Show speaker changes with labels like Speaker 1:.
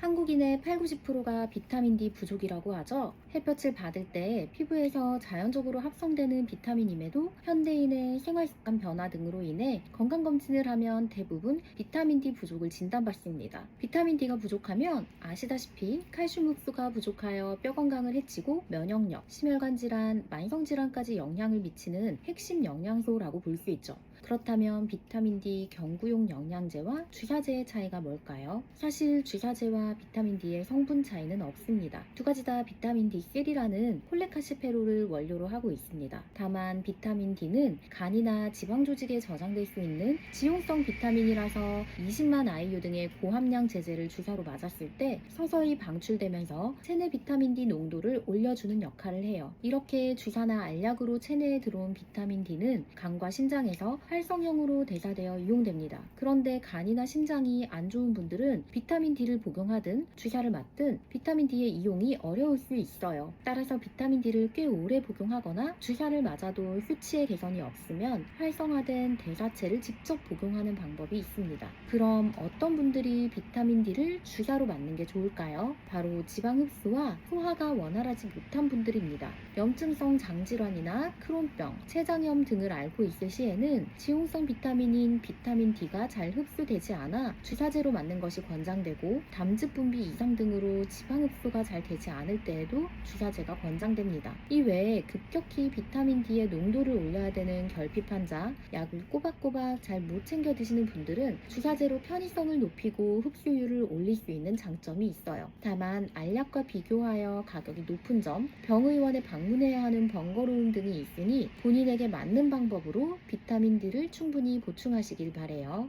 Speaker 1: 한국인의 8, 90%가 비타민 D 부족이라고 하죠. 햇볕을 받을 때 피부에서 자연적으로 합성되는 비타민임에도 현대인의 생활 습관 변화 등으로 인해 건강검진을 하면 대부분 비타민 D 부족을 진단받습니다. 비타민 D가 부족하면 아시다시피 칼슘 흡수가 부족하여 뼈 건강을 해치고 면역력, 심혈관 질환, 만성 질환까지 영향을 미치는 핵심 영양소라고 볼 수 있죠. 그렇다면 비타민 D 경구용 영양제와 주사제의 차이가 뭘까요? 사실 주사제와 비타민 D의 성분 차이는 없습니다. 두 가지 다 비타민 D3라는 콜레카시페롤을 원료로 하고 있습니다. 다만 비타민 D는 간이나 지방 조직에 저장될 수 있는 지용성 비타민이라서 20만 IU 등의 고함량 제제를 주사로 맞았을 때 서서히 방출되면서 체내 비타민 D 농도를 올려주는 역할을 해요. 이렇게 주사나 알약으로 체내에 들어온 비타민 D는 간과 신장에서 활성형으로 대사되어 이용됩니다. 그런데 간이나 심장이 안 좋은 분들은 비타민 D를 복용하 든 주사를 맞든 비타민 D의 이용이 어려울 수 있어요. 따라서 비타민 D를 꽤 오래 복용하거나 주사를 맞아도 수치의 개선이 없으면 활성화된 대사체를 직접 복용하는 방법이 있습니다. 그럼 어떤 분들이 비타민 D를 주사로 맞는 게 좋을까요? 바로 지방 흡수와 소화가 원활하지 못한 분들입니다. 염증성 장질환이나 크론병, 췌장염 등을 앓고 있을 시에는 지용성 비타민인 비타민 D가 잘 흡수되지 않아 주사제로 맞는 것이 권장되고 담즙 분비 이상 등으로 지방 흡수가 잘 되지 않을 때에도 주사제가 권장됩니다. 이 외에 급격히 비타민 D의 농도를 올려야 되는 결핍 환자, 약을 꼬박꼬박 잘 못 챙겨 드시는 분들은 주사제로 편의성을 높이고 흡수율을 올릴 수 있는 장점이 있어요. 다만 알약과 비교하여 가격이 높은 점, 병의원에 방문해야 하는 번거로움 등이 있으니 본인에게 맞는 방법으로 비타민 D를 충분히 보충하시길 바래요.